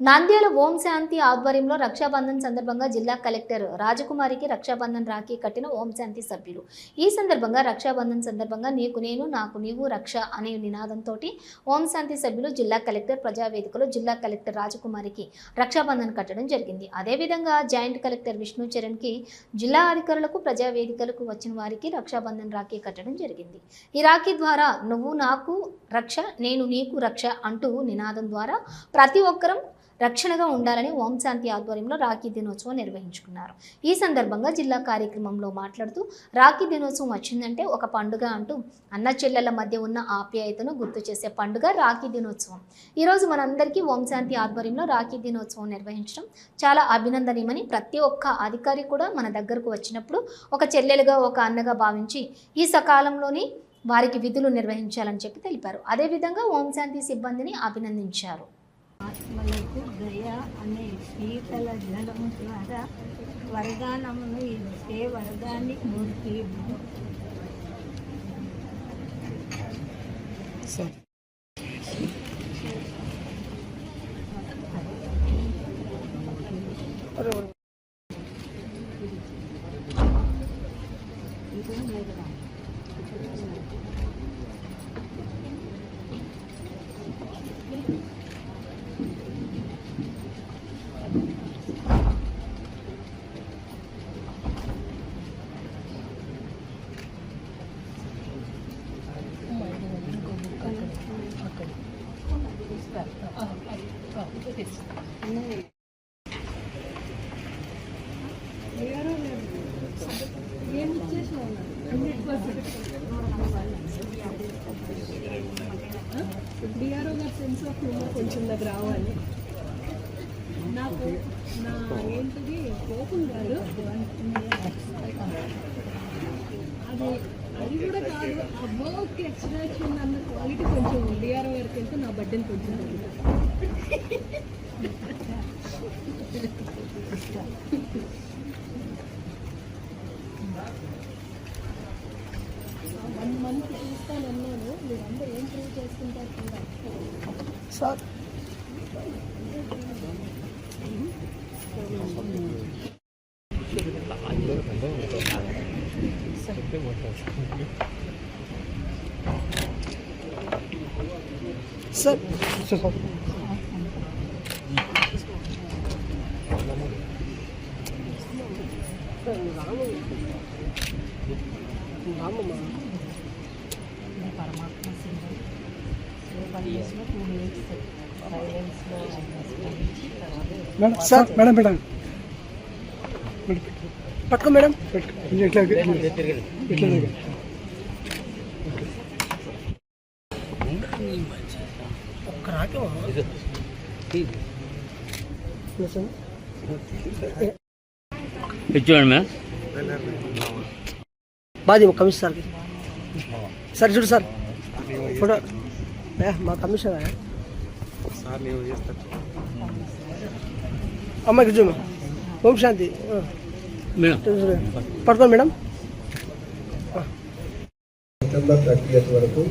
నంద్యాల ఓం శాంతి ఆధ్వర్యంలో రక్షాబంధన్ సందర్భంగా జిల్లా కలెక్టర్ రాజకుమారికి రక్షాబంధన్ రాఖీ కట్టిన ఓం శాంతి సభ్యులు. ఈ సందర్భంగా రక్షాబంధన్ సందర్భంగా నీకు నేను నాకు నీవు రక్ష అనే నినాదంతో ఓం శాంతి సభ్యులు జిల్లా కలెక్టర్ ప్రజావేదికలో జిల్లా కలెక్టర్ రాజకుమారికి రక్షాబంధన్ కట్టడం జరిగింది. అదేవిధంగా జాయింట్ కలెక్టర్ విష్ణు చరణ్కి జిల్లా అధికారులకు ప్రజావేదికలకు వచ్చిన వారికి రక్షాబంధన్ రాఖీ కట్టడం జరిగింది. ఈ రాఖీ ద్వారా నువ్వు నాకు రక్ష నేను నీకు రక్ష అంటూ నినాదం ద్వారా ప్రతి ఒక్కరం రక్షణగా ఉండాలని ఓం శాంతి ఆధ్వర్యంలో రాఖీ దినోత్సవం నిర్వహించుకున్నారు. ఈ సందర్భంగా జిల్లా కార్యక్రమంలో మాట్లాడుతూ రాఖీ దినోత్సవం వచ్చిందంటే ఒక పండుగ అంటూ అన్న చెల్లెల మధ్య ఉన్న ఆప్యాయతను గుర్తు చేసే పండుగ రాఖీ దినోత్సవం. ఈరోజు మనందరికీ ఓం శాంతి ఆధ్వర్యంలో రాఖీ దినోత్సవం నిర్వహించడం చాలా అభినందనీయమని ప్రతి ఒక్క అధికారి కూడా మన దగ్గరకు వచ్చినప్పుడు ఒక చెల్లెలుగా ఒక అన్నగా భావించి ఈ సకాలంలోని వారికి విధులు నిర్వహించాలని చెప్పి తెలిపారు. అదేవిధంగా ఓం శాంతి సిబ్బందిని అభినందించారు. ఆత్మలకు దయ అనే శీతల జలము ద్వారా వరదానమును ఇచ్చే వరదాన్ని మూర్తి. డిఆర్ఓ గారి సెన్స్ ఆఫ్ హ్యూమర్ కొంచెం నాకు రావాలి. నాకు నా ఏంటిది కోపం కాదు అది అది కూడా కాదు. ఆ వర్క్ ఎక్స్ట్రాక్షన్ అన్న క్వాలిటీ కొంచెం డిఆర్ఓ గారికి వెళ్తే నా బడ్డెని కొంచెం వన్ మంత్ చూస్తానన్నాను మీరందరూ ఏం ప్రూవ్ చేసుకుంటారు సార్. సార్ పరమాత్మ సింగల్ సేవలో టూ మినిట్స్ సైలెన్స్లో స్పందించి తర్వాత మేడం సార్ మేడం మేడం పట్టుకో మేడం. ఇట్లా ఇట్లా ఒక్క చూడండి బాది ఒక కమిషన్ సార్కి. సార్ చూడు సార్. ఫోటో. మా కమిషన్ అమ్మాయికి చూడు. ఓం శాంతి. ఆ, మేడం. సెప్టెంబర్ థర్టీఎత్ వరకు.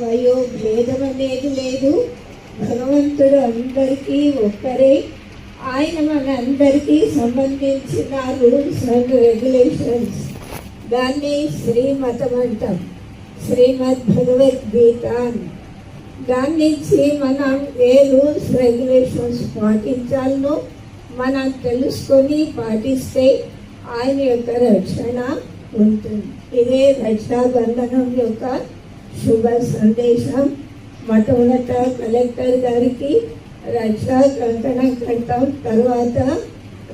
వయో భేదం అనేది లేదు. భగవంతుడు అందరికీ ఒక్కరే. ఆయన మన అందరికీ సంబంధించిన రూల్స్ అండ్ రెగ్యులేషన్స్. దాన్ని శ్రీమతం అంటాం. శ్రీమద్ భగవద్గీత. దాని నుంచి మనం ఏ రూల్స్ రెగ్యులేషన్స్ పాటించాలనో మనం తెలుసుకొని పాటిస్తే ఆయన యొక్క రక్షణ ఉంటుంది. ఇదే రక్షాబంధనం యొక్క శుభ సందేశం. మఠోన్నత కలెక్టర్ గారికి రక్షా కంకణం కడతాం. తర్వాత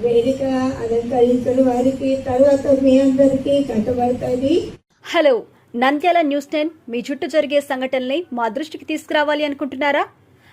వేదిక అలంకరించిన వారికి తర్వాత మీ అందరికీ కట్టబడుతుంది. హలో నంద్యాల న్యూస్ టెన్ మీ చుట్టూ జరిగే సంఘటనల్ని మా దృష్టికి తీసుకురావాలి అనుకుంటున్నారా?